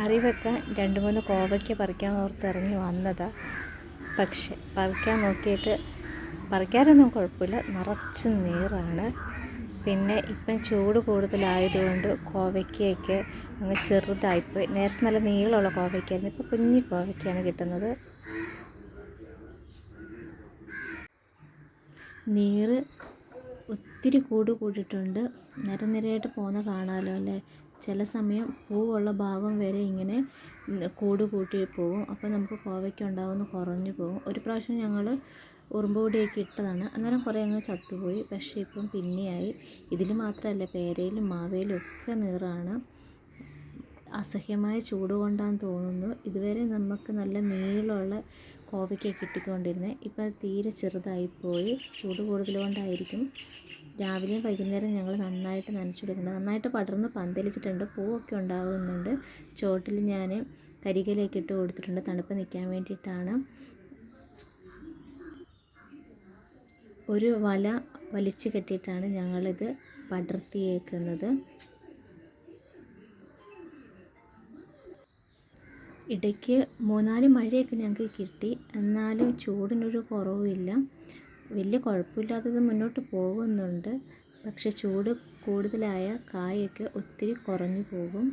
കറി വെക്കാൻ രണ്ട് മൂന്ന് കോവയ്ക്ക പറിക്കാൻ ഓർത്ത് ഇറങ്ങി വന്നതാ. പക്ഷെ പറിക്കാൻ നോക്കിയിട്ട് പറിക്കാനൊന്നും കുഴപ്പമില്ല. നിറച്ച് നീറാണ്. പിന്നെ ഇപ്പം ചൂട് കൂടുതലായതുകൊണ്ട് കോവയ്ക്കയൊക്കെ അങ്ങ് ചെറുതായിപ്പോയി. നേരത്തെ നല്ല നീളമുള്ള കോവയ്ക്കായിരുന്നു. ഇപ്പോൾ കുഞ്ഞി കോവയ്ക്കാണ് കിട്ടുന്നത്. നീറ് ഒത്തിരി കൂട് കൂടിയിട്ടുണ്ട്. നിരനിരയായിട്ട് പോകുന്ന കാണാമല്ലോ അല്ലേ? ചില സമയം പൂവുള്ള ഭാഗം വരെ ഇങ്ങനെ കൂട് കൂട്ടി പോകും അപ്പോൾ നമുക്ക് കോവയ്ക്ക ഉണ്ടാവുന്ന കുറഞ്ഞു പോകും ഒരു പ്രാവശ്യം ഞങ്ങൾ ഉറുമ്പ് പൊടിയൊക്കെ ഇട്ടതാണ്. അന്നേരം കുറേ അങ്ങ് ചത്തുപോയി. പക്ഷേ ഇപ്പം പിന്നെയായി. ഇതിൽ മാത്രമല്ല പേരയിലും മാവേലും ഒക്കെ നീറാണ്. അസഹ്യമായ ചൂട് കൊണ്ടാന്ന് തോന്നുന്നു. ഇതുവരെ നമുക്ക് നല്ല നീളമുള്ള കോവയ്ക്ക കിട്ടിക്കൊണ്ടിരുന്നത് ഇപ്പം തീരെ ചെറുതായിപ്പോയി. ചൂട് കൂടുതൽ കൊണ്ടായിരിക്കും രാവിലെയും വൈകുന്നേരം ഞങ്ങൾ നന്നായിട്ട് നനച്ചു കൊടുക്കുന്നുണ്ട് നന്നായിട്ട് പടർന്ന് പന്തലിച്ചിട്ടുണ്ട്. പൂവൊക്കെ ഉണ്ടാകുന്നുണ്ട് ചോട്ടിൽ ഞാൻ കരികലേക്ക് ഇട്ട് കൊടുത്തിട്ടുണ്ട്. തണുപ്പ് നിൽക്കാൻ വേണ്ടിയിട്ടാണ്. ഒരു വല വലിച്ചു കെട്ടിയിട്ടാണ് ഞങ്ങളിത് പടർത്തിയേക്കുന്നത്. ഇടയ്ക്ക് മൂന്നാൽ മഴയൊക്കെ ഞങ്ങൾക്ക് കിട്ടി. എന്നാലും ചൂടിനൊരു കുറവുമില്ല. വലിയ കുഴപ്പമില്ലാത്തത് മുന്നോട്ട് പോകുന്നുണ്ട്. പക്ഷേ ചൂട് കൂടുതലായ കായൊക്കെ ഒത്തിരി കുറഞ്ഞു പോകും.